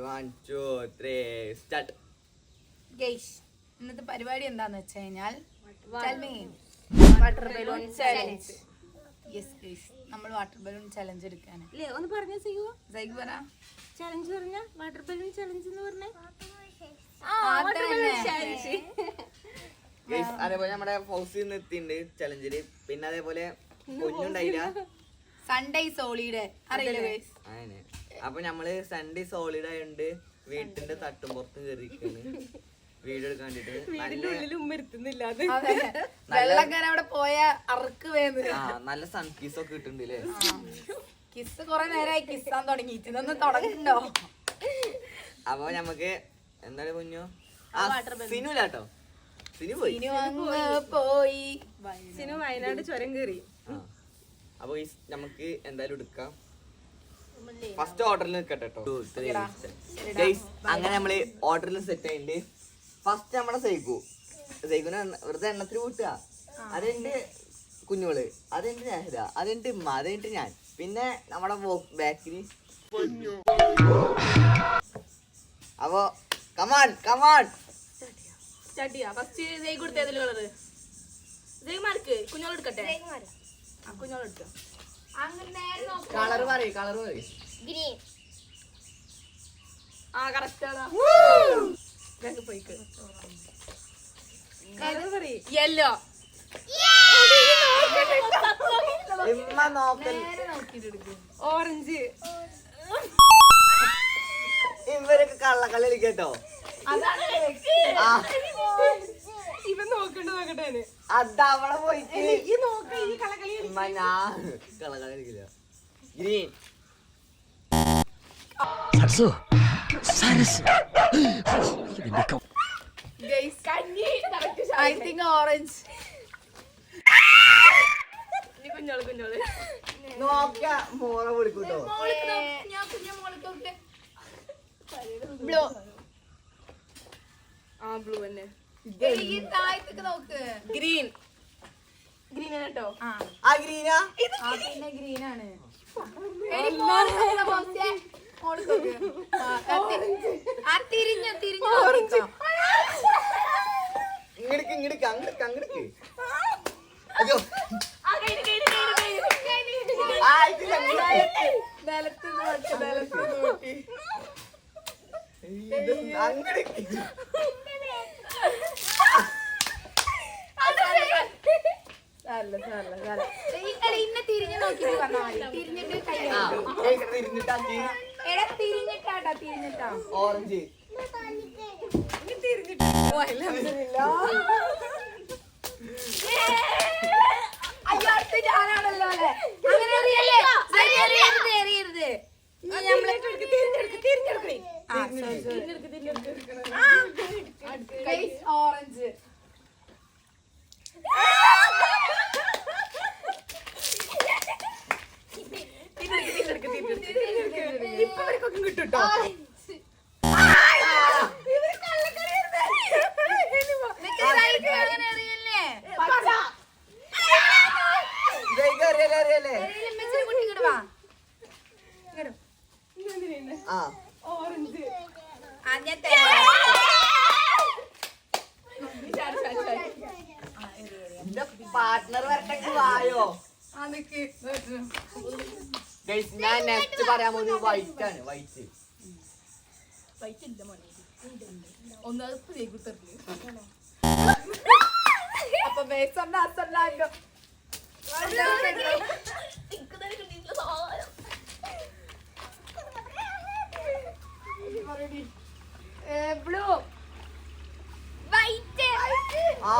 Ready one two three start guys ഇന്നത്തെ പരിപാടി എന്താന്ന് വെച്ച് കഴിഞ്ഞാൽ water balloon challenge yes guys നമ്മൾ വാട്ടർ ബലൂൺ ചലഞ്ച് എടുക്കാണ്. അല്ലേ ഒന്ന് പറഞ്ഞ ചെയ്യോ സൈക്ക് പറ. ചലഞ്ച് പറഞ്ഞ വാട്ടർ ബലൂൺ ചലഞ്ച് എന്ന് പറഞ്ഞ. ഗൈസ് അതേപോലെ നമ്മുടെ ഹൗസിൽ നിന്ന് എത്തിണ്ട് ചലഞ്ചിൽ പിന്നെ അതേപോലെ കുഞ്ഞുണ്ടായില്ല സൺഡേ സോളിയുടെ അറിയില്ല ഗെയ്സ് അങ്ങനെ അപ്പൊ നമ്മൾ സൺഡേ സോളിഡ് ആയതുകൊണ്ട് വീട്ടിന്റെ തട്ടും പുറത്തും കയറിയിരിക്കാണ് വീഡിയോ എടുക്കാൻ വേണ്ടിട്ട്. പോയ അറുക്ക് വേന്ന് ആ നല്ല സൺപീസ് ഒക്കെ കിട്ടുന്നുണ്ട് അല്ലേ കിസ് കൊറേ നേരമായി കിസ്സാൻ തുടങ്ങിയിട്ട് ഇതൊന്നും തുടങ്ങുന്നുണ്ടോ അപ്പൊ നമുക്ക് എന്താണ് കുഞ്ഞു? സിനുലാട്ടോ സിനു പോയി. പോയി. സിനു വയനാട് ചുരം കേറി. ആ. അപ്പൊ നമുക്ക് എന്തായാലും എടുക്കാം. ഫസ്റ്റ് ഓർഡറിൽ നിൽക്കട്ടെ കേട്ടോ അങ്ങനെ നമ്മൾ ഓർഡറിൽ സെറ്റ് ആയിട്ട് ഫസ്റ്റ് നമ്മുടെ സൈക്കു. സൈക്കുനെ വെറുതെ എണ്ണത്തിൽ കൂട്ടുക. അതെന്റെ കുഞ്ഞുങ്ങൾ അതെന്റെ നെഹ്ര അതെന്റെ ഉമ്മ. അതെന്റെ ഞാൻ. പിന്നെ നമ്മുടെ ബാക്കിൽ അപ്പൊ come on come on start ചെയ്യാം ഫസ്റ്റ് ജയ് കൊടുത്ത ഏതെങ്കിലും കളറ് ജയ് മാർക്ക് കുഞ്ഞോൾ ആ. കളർ പറയും കളർ പറയും. ആ കറക്റ്റ് കളർ പറയും. യെല്ലോ. ഓറഞ്ച് ഇവരൊക്കെ കള്ളക്കളി കളിക്കട്ടോ അതാണ് ആ. ഇവൻ നോക്കണ്ട നോക്കട്ടെ അതവളെ പോയിട്ട് green Sarasu Saras. I think orange കുഞ്ഞോൾ കുഞ്ഞോൾ. നോക്ക മോറ വിളിക്കൂട്ടോ ബ്ലൂ. ആ ബ്ലൂ തന്നെ. ഗ്രീൻ. ഗ്രീൻ കേട്ടോ ആ. ആ ഗ്രീനാ ആ? പിന്നെ ഗ്രീൻ ആണ്. എടി, മോളിക്ക് നോക്ക് മോശേ. മോളിക്ക് നോക്ക്. ആ, ആ, തി- ആ തിരിഞ്ഞു തിരിഞ്ഞു നോക്കിക്കോ. ഇങ്ങടിക്ക് ഇങ്ങടിക്ക് അങ്ങടിക്ക് അങ്ങടിക്ക് അയ്യോ ആ കഴിഞ്ഞു കഴിഞ്ഞു കഴിഞ്ഞു ആ ഇതില്ല ഇങ്ങടിക്ക്. നിലത്ത് നോക്ക് നിലത്ത് നോക്കി ഇത് അങ്ങടിക്ക് അല്ല സാറല്ല സാറല്ല. ഇന്നെ തിരിഞ്ഞു നോക്കിട്ട് പറഞ്ഞാ മതി. തിരിഞ്ഞിട്ട് കൈ എടാ തിരിഞ്ഞിട്ടാട്ടാ തിരിഞ്ഞിട്ടാ. ഓറഞ്ച്. അയ്യോ അടുത്ത് ഞാനാണല്ലോ അല്ലേ? അങ്ങനെ എറിയല്ലേ ശരി, എറിയരുത് എറിയരുത് ഇനി നമ്മൾ ആ, sorry, sorry. എറിയില്ല, കിട്ടും ഓറഞ്ച്. പാർട്ട്ണർ വരട്ടെ വായോ? അതൊക്കെ ഞാൻ നെക്സ്റ്റ് പറയാൻ പോകുന്നത് വൈറ്റ് ആണ് വൈറ്റ് അപ്പൊ ബേസൊന്ന് അസല്ലാണ്ടോ ബ്ലൂ വൈറ്റ് ആ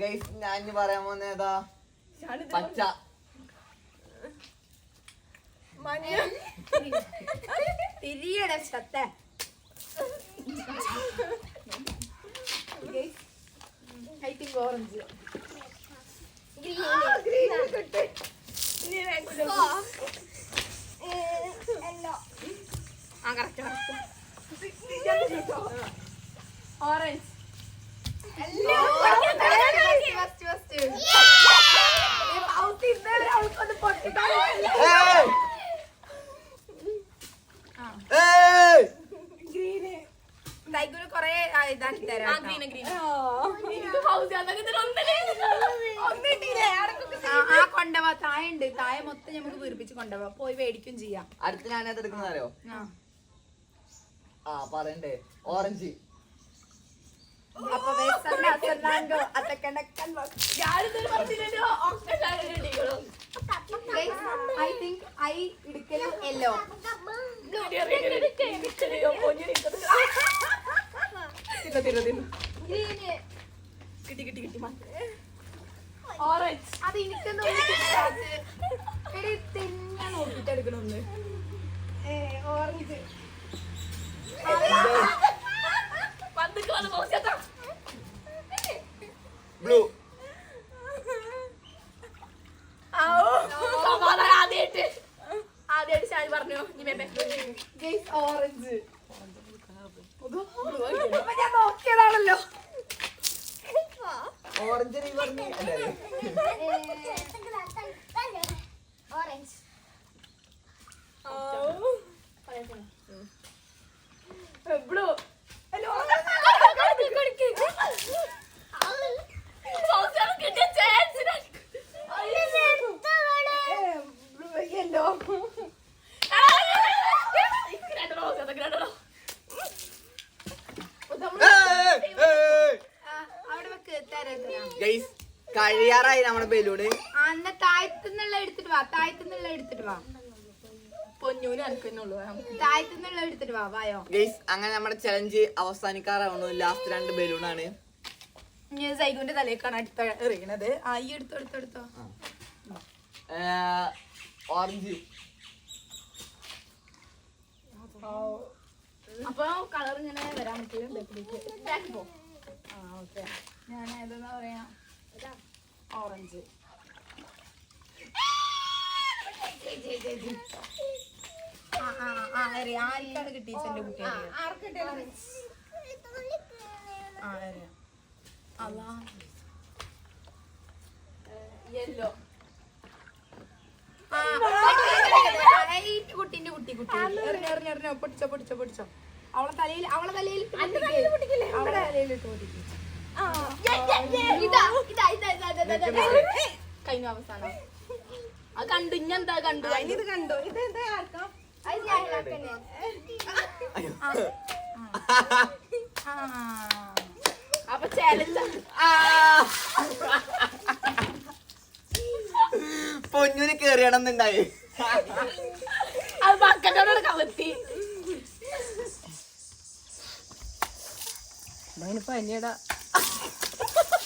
ഗൈസ് ഞാൻ ഇനി പറയാൻ പോകുന്നേതാ പച്ച. തിരിയുടെ ശത്ത ഐ തിങ്ക് ഓറഞ്ച്. ഓറഞ്ച്. കൊറേ ഇതാക്കി തരാം അതൊക്കെ ഒന്നല്ലേ ആ, കൊണ്ടവാ തായ ഉണ്ട് തായ മൊത്തം നമുക്ക് വീർപ്പിച്ച് കൊണ്ടവാ പോയി മേടിക്കും ചെയ്യാം അടുത്ത ഞാനത് എടുക്കുന്നറിയോ. ആ പറയണ്ടേ ഓറഞ്ച് അപ്പൊ പറഞ്ഞില്ലല്ലോ ഒക്കെ ശാരീരികളോ ഐ തിങ്ക് ഐ ഇടുക്കലും യെല്ലോ. കിട്ടി കിട്ടി കിട്ടി ഓറഞ്ച് അത് എനിക്കൊന്നും ഒരു കിട്ടാത്ത. എടി തന്നെ നോക്കിട്ട് എടുക്കണൊന്ന് ഓറഞ്ച് പന്തൊക്കെ വന്ന് മോശത്താ ബ്ലൂ സമാധാനം ആദ്യമായിട്ട് ആദ്യമായിട്ട് ഷാജി പറഞ്ഞു നീ മേമേ ഗൈസ് ഓറഞ്ച് അപ്പൊ ഞാൻ നോക്കിയതാണല്ലോ ഓറഞ്ച് നീ പറഞ്ഞു അല്ലേ ഓറഞ്ച് ബ്ലൂ കിട്ടിയ ചാൻസ് യെല്ലോ അവിടെ വെക്ക് തരാം തരാം ഗൈസ് കഴിയാറായി നമ്മുടെ ബലൂണ് താഴത്തുനിന്നുള്ള എടുത്തിട്ട് വാ താഴത്തുനിന്നുള്ള എടുത്തിട്ട് വാ പൊന്നൂന് അനക്കുന്നുള്ളൂ താഴത്തുനിന്നുള്ള എടുത്തിട്ട് വാ വായോ ഗൈസ് അങ്ങനെ നമ്മുടെ ചലഞ്ച് അവസാനിക്കാറാവുന്നു ലാസ്റ്റ് രണ്ട് ബലൂണാണ് ഇനി സൈഗുന്റെ തലേക്കാണ് അടുത്ത എറിയണത് ആ ഈ എടുത്തോ എടുത്തോ എടുത്തോ ഓറഞ്ച് അപ്പൊ കളർ ഇങ്ങനെ വരാൻ പറ്റില്ല ബാക്കിലേക്ക് ആ ഓക്കെ ഞാൻ ഏതെന്നാ പറയാ ഓറഞ്ച് ആർക്കാണ് കിട്ടിയത് എന്റെ കുട്ടി ആ അറിയാം അതാ യെല്ലോ കുട്ടീന്റെ കുട്ടി കുട്ടി എറിഞ്ഞ എറിഞ്ഞോ എറിഞ്ഞോ പൊടിച്ചോ പൊടിച്ചോ പൊടിച്ചോ അവളെ തലയിൽ അവളെ തലയിൽ അവളെ തലയിൽ ഇട്ട് പൊട്ടിക്ക് കഴിഞ്ഞ അവസാനം അത് കണ്ടു ഇഞ്ഞെന്താ കണ്ടു ഇത് കണ്ടോ ഇത് എന്താ ആർക്കാം ആ അപ്പൊ ചാലഞ്ച് പൊന്നൂന് കേറിയണമെന്നുണ്ടായി അത് ബക്കറ്റോടെ കവത്തി പനിയടാ.